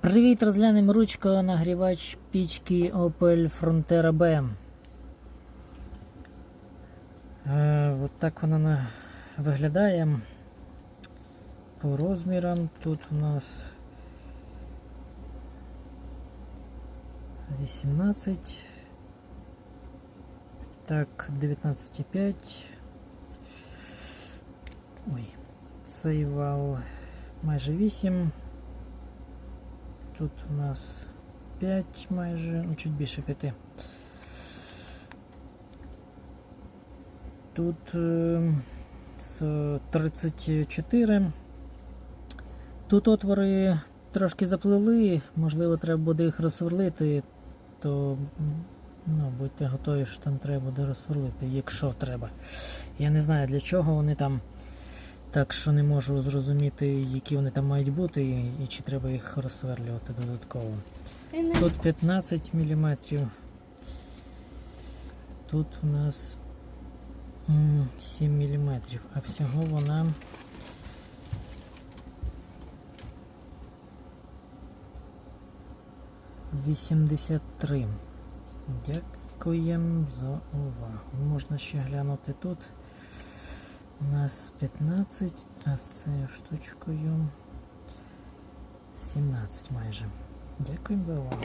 Привіт, розглянемо ручка нагрівач пічки Opel Frontera B. Е, от так вона на- виглядає. По розмірам тут у нас 18. Так, 19,5. Ой, цей вал майже 8. Тут у нас 5 майже, ну чуть більше 5. Тут е, з 34. Тут отвори трошки заплили, можливо, треба буде їх розсверлити, то ну, будьте готові, що там треба буде розсверлити, якщо треба. Я не знаю для чого вони там. Так що не можу зрозуміти, які вони там мають бути і, чи треба їх розсверлювати додатково. Тут 15 мм. Тут у нас 7 мм, а всього вона. Вісімдесят три. Дякуємо за увагу. Можна ще глянути тут. У нас 15, а з цією штучкою 17 майже. Дякуємо за увагу.